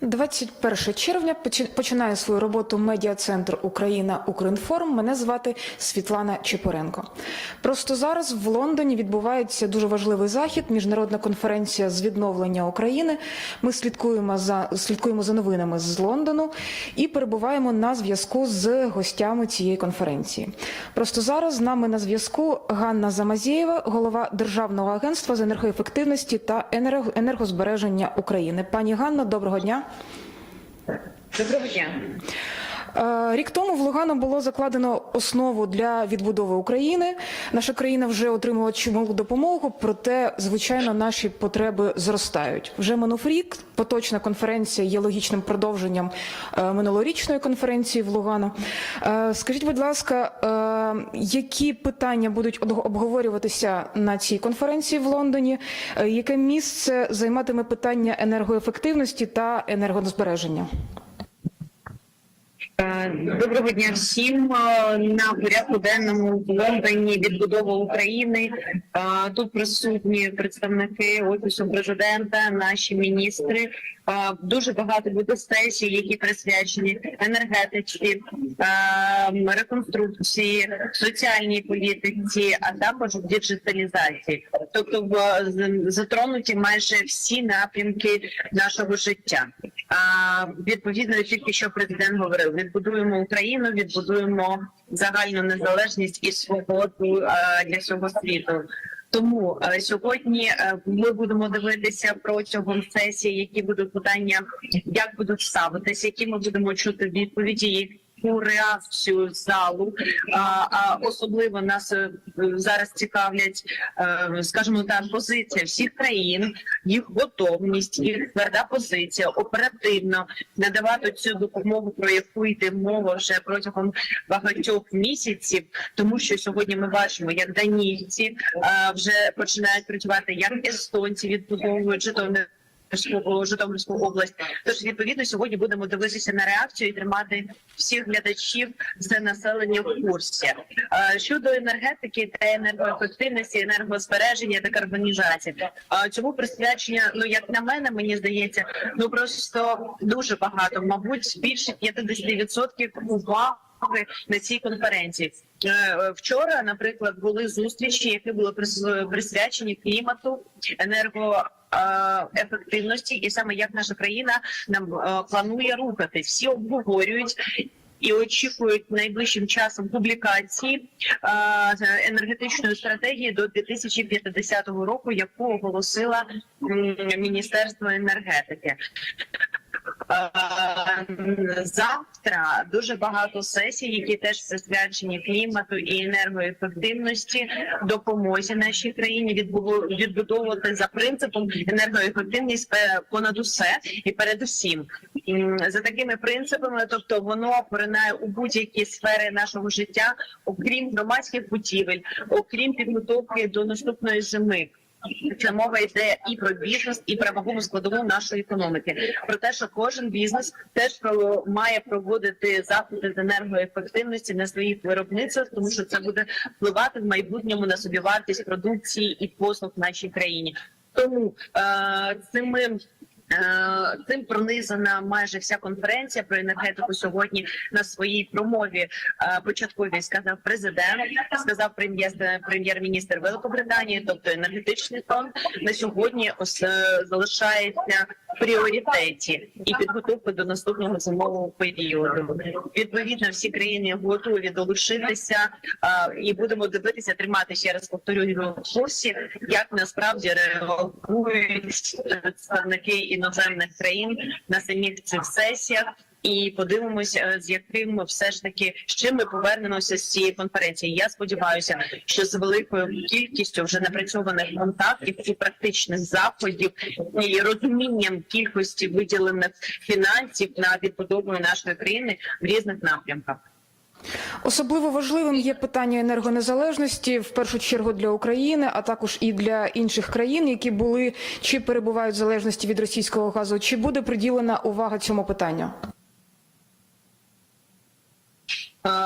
21 червня почи- починає свою роботу медіа-центр Україна Укрінформ. Мене звати Світлана Чепоренко. Просто зараз в Лондоні відбувається дуже важливий захід, міжнародна конференція з відновлення України. Ми слідкуємо за слідкуємо за новинами з Лондону і перебуваємо на зв'язку з гостями цієї конференції. Просто зараз з нами на зв'язку Ганна Замазєєва, голова Державного агентства з енергоефективності та енерго- енергозбереження України. Пані Ганно, доброго дня. Доброго дня. Е, Рік тому в Лугано було закладено основу для відбудови України. Наша країна вже отримала чималу допомогу, проте, звичайно, наші потреби зростають. Вже минув рік. Поточна конференція є логічним продовженням е, минулорічної конференції в Лугано. Е, Скажіть, будь ласка, які питання будуть об- обговорюватися на цій конференції в Лондоні? Яке місце займатиме питання енергоефективності та енергозбереження? Доброго дня всім. Е, На порядку денному в Лондоні відбудова України. Е, Тут присутні представники офісу президента, наші міністри. Е, Дуже багато буде сесій, які присвячені енергетиці, реконструкції, соціальній політиці, а також діджиталізації. Тобто затронуті майже всі напрямки нашого життя. Відповідно тільки що президент говорив: відбудуємо Україну, відбудуємо загальну незалежність і свободу для всього світу. Тому е, сьогодні е, ми будемо дивитися протягом сесії, які будуть питання, як будуть ставитися, які ми будемо чути відповіді. Реакцію залу, а особливо нас е, зараз цікавлять, е, скажімо так, позиція всіх країн, їх готовність, їх тверда позиція оперативно надавати цю допомогу, про яку йде мова вже протягом багатьох місяців, тому що сьогодні ми бачимо, як данійці е, вже починають працювати, як естонці відбудовують Житомир. Житомирську область. Тож відповідно сьогодні будемо дивитися на реакцію і тримати всіх глядачів це населення в курсі. Е, Щодо енергетики та енергоефективності, енергозбереження та карбонізації. Е, Цьому присвячення, ну як на мене, мені здається, ну просто дуже багато, мабуть, більше 50% уваги на цій конференції. Е, Вчора, наприклад, були зустрічі, які були прис- присвячені клімату, енерго. Е, Ефективності, і саме як наша країна нам е, планує рухатись, всі обговорюють і очікують найближчим часом публікації е, енергетичної стратегії до 2050 року, яку оголосила Міністерство енергетики. Е, Завтра дуже багато сесій, які теж присвячені клімату і енергоефективності, допомозі нашій країні відбу- відбудовувати за принципом енергоефективність понад усе і передусім за такими принципами, тобто воно поринає у будь-які сфери нашого життя, окрім громадських будівель, окрім підготовки до наступної зими. Це мова йде і про бізнес, і про вагому складову нашої економіки. Про те, що кожен бізнес теж має проводити заходи з енергоефективності на своїх виробництвах, тому що це буде впливати в майбутньому на собівартість продукції і послуг в нашій країні. Тому е, цими Цим пронизана майже вся конференція про енергетику сьогодні на своїй промові е, початковій сказав президент, сказав прем'єр прем'єр-міністр Великобританії, тобто енергетичний фонд на сьогодні е, залишається пріоритеті і підготовка до наступного зимового періоду. Відповідно, всі країни готові долучитися е, і будемо дивитися, тримати ще раз повторюю курсі, як насправді реагують представники іноземних країн на самих цих сесіях. І подивимося, з яким все ж таки з чим ми повернемося з цієї конференції. Я сподіваюся, що з великою кількістю вже напрацьованих контактів і практичних заходів і розумінням кількості виділених фінансів на відбудову нашої країни в різних напрямках. Особливо важливим є питання енергонезалежності в першу чергу для України, а також і для інших країн, які були чи перебувають в залежності від російського газу. Чи буде приділена увага цьому питанню? Е, е,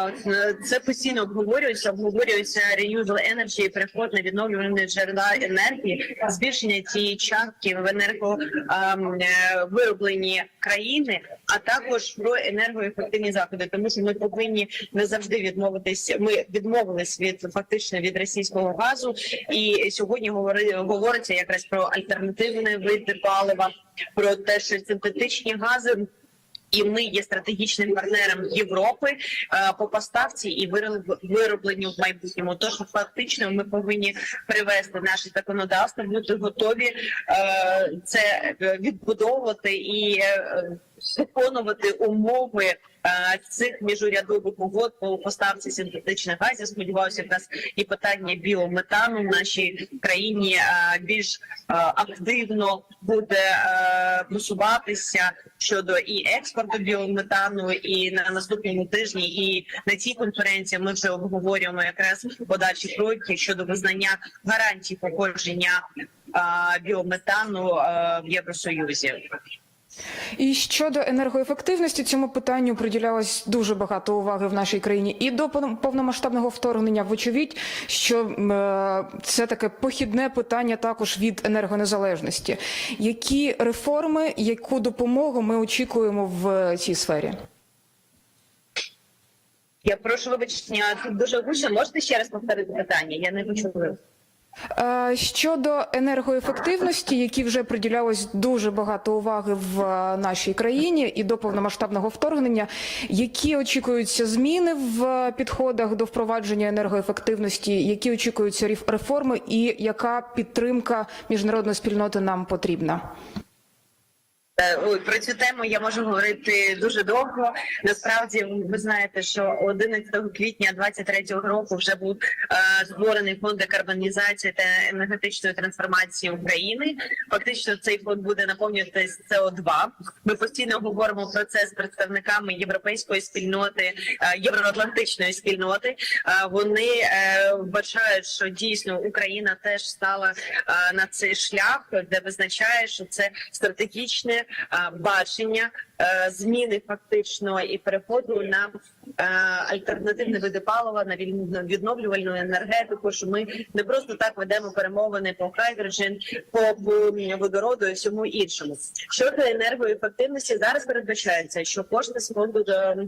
це постійно обговорюється. Обговорюється renewable energy, переход на відновлювані джерела енергії, збільшення цієї частки в енерговиробленні країни, а також про енергоефективні заходи. Тому що ми повинні не завжди відмовитись. Ми відмовились від фактично від російського газу, і сьогодні говори, говориться якраз про альтернативні види палива, про те, що синтетичні гази. І ми є стратегічним партнером Європи е, по поставці і вироб- виробленню в майбутньому. Тож фактично ми повинні привести наше законодавство, бути готові е, це е, відбудовувати і виконувати умови цих міжурядових угод по поставці синтетичних газів. Сподіваюся, якраз і питання біометану в нашій країні більш активно буде просуватися щодо і експорту біометану, і на наступному тижні, і на цій конференції ми вже обговорюємо якраз подальші кроки щодо визнання гарантій походження біометану в Євросоюзі. І щодо енергоефективності, цьому питанню приділялось дуже багато уваги в нашій країні. І до повномасштабного вторгнення, вочевидь, що е, це таке похідне питання також від енергонезалежності. Які реформи, яку допомогу ми очікуємо в цій сфері? Я прошу вибачення, тут дуже гучно. Можете ще раз повторити питання? Я не почула. Е, Щодо енергоефективності, які вже приділялось дуже багато уваги в е, нашій країні і до повномасштабного вторгнення, які очікуються зміни в підходах до впровадження енергоефективності, які очікуються реф- реформи, і яка підтримка міжнародної спільноти нам потрібна? Е, про цю тему я можу говорити дуже довго. Насправді, ви знаєте, що 11 квітня 23-го року вже був е, створений фонд декарбонізації та енергетичної трансформації України. Фактично, цей фонд буде наповнюватись СО2. Ми постійно говоримо про це з представниками європейської спільноти, е, євроатлантичної спільноти. Вони вважають, що дійсно Україна теж стала на цей шлях, де визначає, що це стратегічне бачення. е, зміни фактично і переходу на е, альтернативні види палива на відновлювальну енергетику. Що ми не просто так ведемо перемовини по хайдроджен, по, водороду і всьому іншому. Щодо енергоефективності, зараз передбачається, що кошти з фонду до е,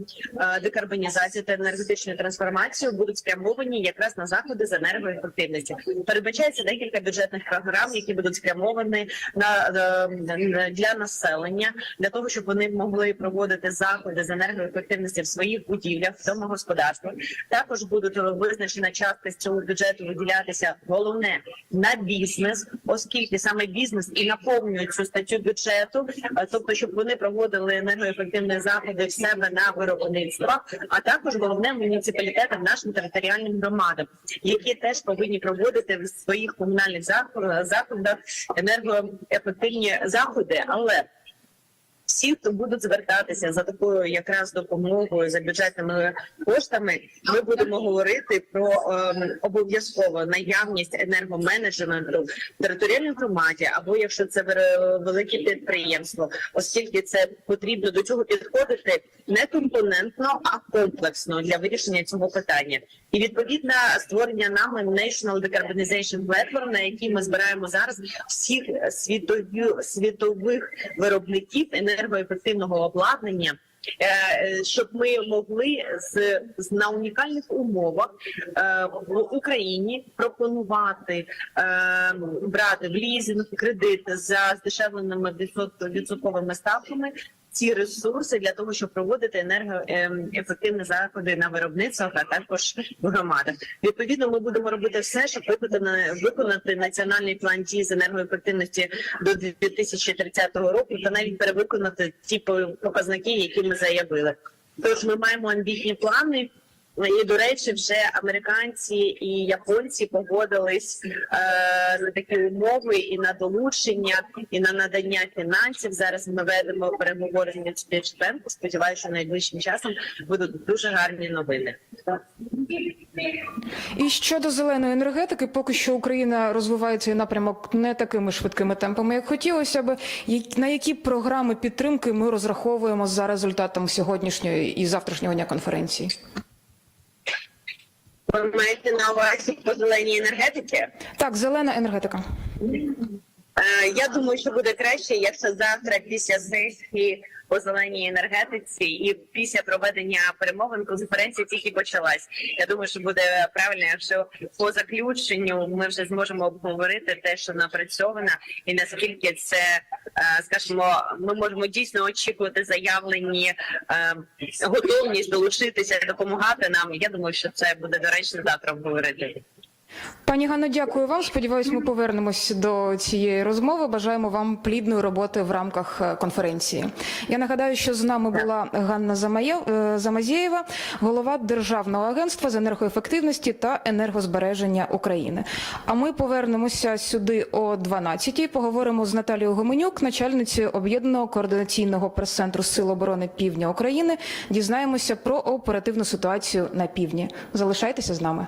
декарбонізації та енергетичної трансформації будуть спрямовані якраз на заходи з енергоефективності. Передбачається декілька бюджетних програм, які будуть спрямовані на е, для населення, для того, щоб вони могли проводити заходи з енергоефективності в своїх будівлях, в домогосподарствах. Також будуть визначена частка з цього бюджету виділятися головне на бізнес, оскільки саме бізнес і наповнює цю статтю бюджету, е, тобто, щоб вони проводили енергоефективні заходи в себе на виробництвах, а також головне муніципалітетам, нашим територіальним громадам, які теж повинні проводити в своїх комунальних зах- заходах енергоефективні заходи, але всі, хто будуть звертатися за такою якраз допомогою за бюджетними коштами, ми будемо говорити про ем, обов'язково наявність енергоменеджменту в територіальній громаді, або якщо це велике підприємство, оскільки це потрібно до цього підходити не компонентно, а комплексно для вирішення цього питання. І відповідно створення нами National Decarbonization Platform, на якій ми збираємо зараз всіх світові, світових виробників енергоефективного обладнання. е, Щоб ми могли з, з на унікальних умовах е, в Україні пропонувати е, брати в лізинг кредит за здешевленими відсот- відсотковими ставками ці ресурси для того, щоб проводити енергоефективні заходи на виробництвах, а також в громадах. Відповідно, ми будемо робити все, щоб виконати, виконати національний план дій з енергоефективності до 2030 року, та навіть перевиконати ті по- показники, які ми заявили. Тож ми маємо амбітні плани. І до речі, вже американці і японці погодились е, на такі умови і на долучення, і на надання фінансів. Зараз ми ведемо переговори з Нацбанку. Сподіваюся, що найближчим часом будуть дуже гарні новини. І щодо зеленої енергетики, поки що Україна розвиває цей напрямок не такими швидкими темпами, як хотілося б. На які програми підтримки ми розраховуємо за результатом сьогоднішньої і завтрашнього дня конференції? Ви маєте на увазі по зеленій енергетики? Так, зелена енергетика. Е, Я думаю, що буде краще, якщо завтра після сесії по зеленій енергетиці і після проведення перемовин конференція тільки почалась. Я думаю, що буде правильно, якщо по заключенню ми вже зможемо обговорити те, що напрацьовано, і наскільки це, е, скажімо, ми можемо дійсно очікувати заявлені е, готовність долучитися допомагати нам. Я думаю, що це буде доречно завтра обговорити. Пані Ганно, дякую вам. Сподіваюсь, ми повернемось до цієї розмови. Бажаємо вам плідної роботи в рамках е, конференції. Я нагадаю, що з нами була Ганна е, Замазєєва, голова Державного агентства з енергоефективності та енергозбереження України. А ми повернемося сюди о 12-й. Поговоримо з Наталією Гоменюк, начальницею об'єднаного координаційного прес-центру Сил оборони Півдня України. Дізнаємося про оперативну ситуацію на півдні. Залишайтеся з нами.